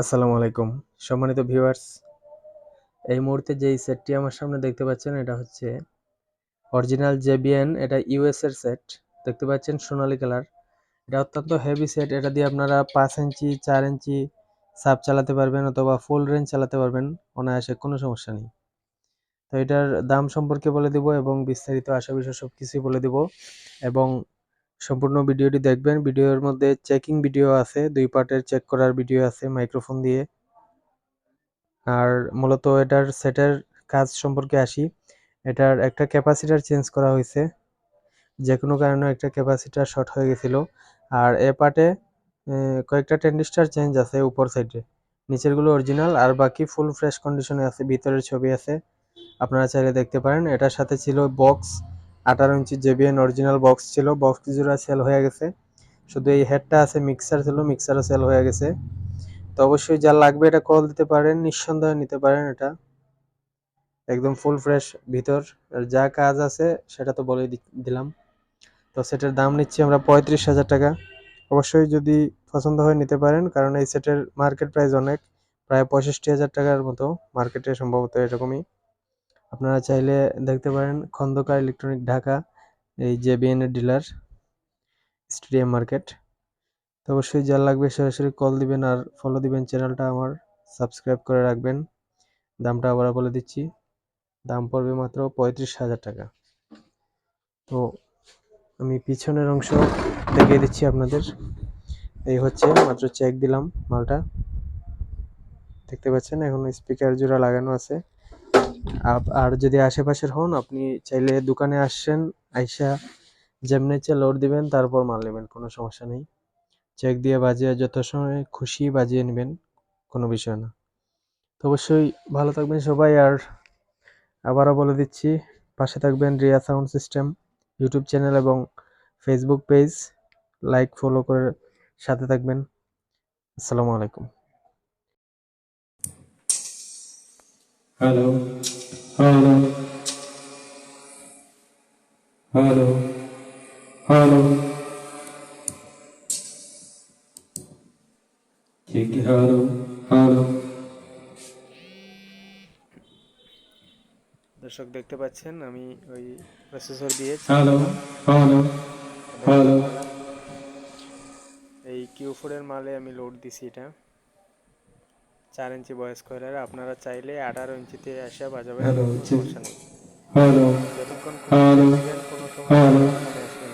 আসসালামু আলাইকুম। সম্মানিত ভিউয়ার্স, এই মুহূর্তে যেই সেটটি আমার সামনে দেখতে পাচ্ছেন, এটা হচ্ছে অরিজিনাল জেবিএন এটা ইউএস এর সেট দেখতে পাচ্ছেন সোনালী কালার। এটা অত্যন্ত হেভি সেট এটা দিয়ে আপনারা পাঁচ ইঞ্চি, চার ইঞ্চি সাপ চালাতে পারবেন অথবা ফুল রেঞ্জ চালাতে পারবেন, অনায়াসে কোনো সমস্যা নেই। তো এটার দাম সম্পর্কে বলে দিব এবং বিস্তারিত আশা বিষয় সব কিছুই বলে দিব এবং সম্পূর্ণ ভিডিওটি দেখবেন। ভিডিওর মধ্যে চেকিং ভিডিও আছে, দুই পার্টের চেক করার ভিডিও আছে মাইক্রোফোন দিয়ে। আর মূলত এটার সেটের কাজ সম্পর্কে আসি। এটার একটা ক্যাপাসিটার চেঞ্জ করা হয়েছে। যে কোনো কারণে একটা ক্যাপাসিটার শর্ট হয়ে গেছিল। আর এ পার্টে কয়েকটা টেন্ডিস্টার চেঞ্জ আছে উপর সাইডে নিচেরগুলো অরিজিনাল আর বাকি ফুল ফ্রেশ কন্ডিশনে আছে, ভিতরের ছবি আছে। আপনারা চাইলে দেখতে পারেন। এটার সাথে ছিল বক্স আঠারো ইঞ্চি জেবিএন অরিজিনাল বক্স ছিল বক্স জোড়া সেল হয়ে গেছে। শুধু এই হেডটা আছে মিক্সার ছিল মিক্সারও সেল হয়ে গেছে। তো অবশ্যই যা লাগবে এটা কল দিতে পারেন, নিঃসন্দেহে নিতে পারেন এটা। একদম ফুল ফ্রেশ ভিতর। যা কাজ আছে, সেটা তো বলে দিলাম। তো সেটার দাম নিচ্ছি আমরা পঁয়ত্রিশ হাজার টাকা। অবশ্যই যদি পছন্দ হয় নিতে পারেন, কারণ এই সেটের মার্কেট প্রাইস অনেক। প্রায় পঁয়ষট্টি হাজার টাকার মতো মার্কেটে সম্ভবত এরকমই। আপনারা চাইলে দেখতে পারেন খন্দকার ইলেকট্রনিক ঢাকা, এই যে বিএনের ডিলার, স্টেডিয়াম মার্কেট। তো অবশ্যই যা লাগবে সরাসরি কল দিবেন আর ফলো দিবেন চ্যানেলটা আমার সাবস্ক্রাইব করে রাখবেন। দামটা আবার বলে দিচ্ছি, দাম পড়বে মাত্র পঁয়ত্রিশ হাজার টাকা। তো আমি পিছনের অংশ দেখিয়ে দিচ্ছি আপনাদের। এই হচ্ছে, মাত্র চেক দিলাম মালটা। দেখতে পাচ্ছেন, এখন স্পিকার জোড়া লাগানো আছে। আর যদি আশেপাশের হন, আপনি চাইলে দোকানে আসছেন আইসা যেমনি ইচ্ছে লোড দিবেন, তারপর মাল নেবেন, কোনো সমস্যা নেই। চেক দিয়ে বাজিয়ে যত সময় খুশি বাজিয়ে নেবেন, কোনো বিষয় না। তো অবশ্যই ভালো থাকবেন সবাই, আর আবারও বলে দিচ্ছি, পাশে থাকবেন Riya sound system, YouTube channel এবং ফেসবুক পেজ লাইক ফলো করে সাথে থাকবেন। আসসালামু আলাইকুম। হ্যালো হ্যালো হ্যালো হ্যালো ঠিক হ্যালো হ্যালো দর্শক দেখতে পাচ্ছেন আমি ওই প্রসেসর দিয়ে হ্যালো হ্যালো হ্যালো এই কিউ ফোরের মালে আমি লোড দিছি এটা। চার ইঞ্চি বয়স কয়লার আপনারা চাইলে আঠারো ইঞ্চিতে এসে বাজাবেন। সমস্যা নেই হ্যালো যতক্ষণ Hello. কোনো Hello. আসবেন